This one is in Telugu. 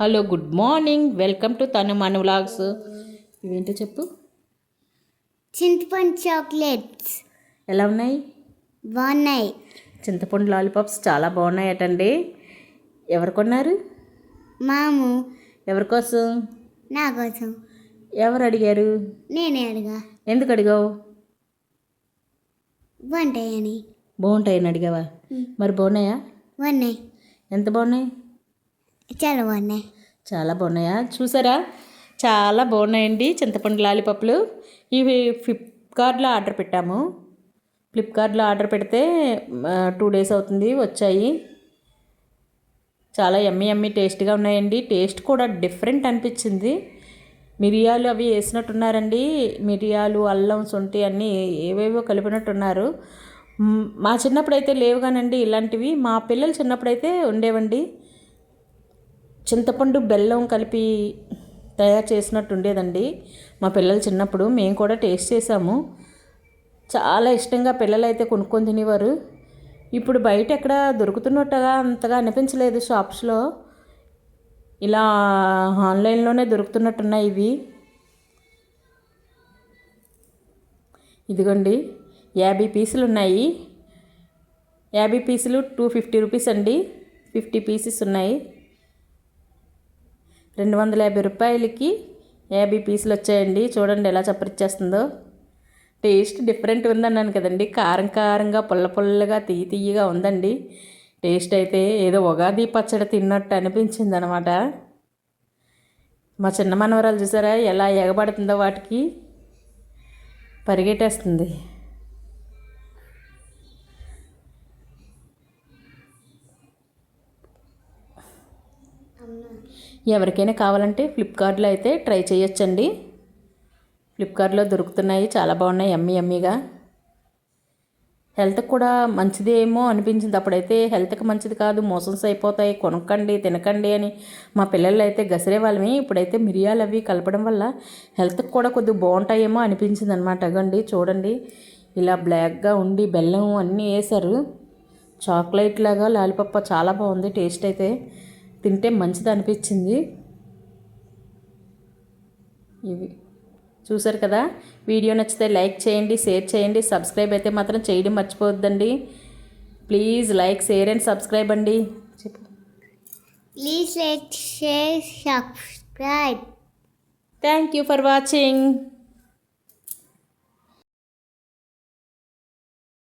Hello good morning. Welcome to తను మన వ్లాగ్స్. ఇవేంటో చెప్పు. చింతపండు చాక్లెట్స్. ఎలా ఉన్నాయి? బాగున్నాయి. చింతపండు లాలీపాప్స్ చాలా బాగున్నాయటండి. ఎవరు కొన్నారు? మాము. ఎవరి కోసం? నా కోసం. ఎవరు అడిగారు? నేనే అడిగా. ఎందుకు అడిగావు? బాగుంటాయని. బాగుంటాయని అడిగావా? మరి బాగున్నాయా? బాగున్నాయి. ఎంత బాగున్నాయి? చాలా బాగున్నాయి. చాలా బాగున్నాయా? చూసారా? చాలా బాగున్నాయండి చింతపండు లాలీపప్పులు. ఇవి ఫ్లిప్కార్ట్లో ఆర్డర్ పెట్టాము. ఫ్లిప్కార్ట్లో ఆర్డర్ పెడితే టూ డేస్ అవుతుంది వచ్చాయి. చాలా ఎమ్మి ఎమ్మి టేస్ట్గా ఉన్నాయండి. టేస్ట్ కూడా డిఫరెంట్ అనిపించింది. మిరియాలు అవి వేసినట్టున్నారండి. మిరియాలు అల్లం సొంటి అన్నీ ఏవేవో కలిపినట్టున్నారు. మా చిన్నప్పుడు అయితే లేవు కానండి ఇలాంటివి. మా పిల్లలు చిన్నప్పుడైతే ఉండేవండి. చింతపండు బెల్లం కలిపి తయారు చేసినట్టు ఉండేదండి మా పిల్లలు చిన్నప్పుడు మేము కూడా టేస్ట్ చేసాము చాలా ఇష్టంగా పిల్లలు అయితే కొనుక్కొని తినేవారు. ఇప్పుడు బయట ఎక్కడ దొరుకుతున్నట్టుగా అంతగా అనిపించలేదు షాప్స్లో. ఇలా ఆన్లైన్లోనే దొరుకుతున్నట్టున్నాయి ఇవి. ఇదిగోండి యాభై పీసులు ఉన్నాయి యాభై పీసులు టూ ఫిఫ్టీ రూపీస్ అండి. ఫిఫ్టీ పీసెస్ ఉన్నాయి. రెండు వందల యాభై రూపాయలకి యాభై పీసులు వచ్చాయండి. చూడండి ఎలా చప్పరిచ్చేస్తుందో. టేస్ట్ డిఫరెంట్ ఉందన్నాను కదండి. కారం కారంగా పుల్ల పుల్లగా తీయ తీయగా ఉందండి. టేస్ట్ అయితే ఏదో ఉగాది పచ్చడి తిన్నట్టు అనిపించింది అనమాట మా చిన్న మనవరాలు చూసారా ఎలా ఎగబడుతుందో వాటికి పరిగెట్టేస్తుంది. ఎవరికైనా కావాలంటే ఫ్లిప్కార్ట్లో అయితే ట్రై చేయొచ్చండి. ఫ్లిప్కార్ట్లో దొరుకుతున్నాయి చాలా బాగున్నాయి ఎమ్మి ఎమ్మిగా. హెల్త్కి కూడా మంచిదేమో అనిపించింది. అప్పుడైతే హెల్త్కి మంచిది కాదు మోసన్స్ అయిపోతాయి కొనకండి తినకండి అని మా పిల్లలు అయితే గసిరే వాళ్ళమే. ఇప్పుడైతే మిరియాలు అవి కలపడం వల్ల హెల్త్కి కూడా కొద్దిగా బాగుంటాయేమో అనిపించింది అనమాట అగండి చూడండి. ఇలా బ్లాక్గా ఉండి బెల్లం అన్నీ వేశారు. చాక్లెట్ లాగా లాలిపప్ప చాలా బాగుంది టేస్ట్ అయితే. తింటే మంచిది అనిపించింది. ఇవి చూసారు కదా? వీడియో నచ్చితే లైక్ చేయండి షేర్ చేయండి సబ్స్క్రైబ్ అయితే మాత్రం చేయడం మర్చిపోవద్దండి. Please like share and subscribe అండి. చెప్పు. Please like share subscribe. Thank you for watching.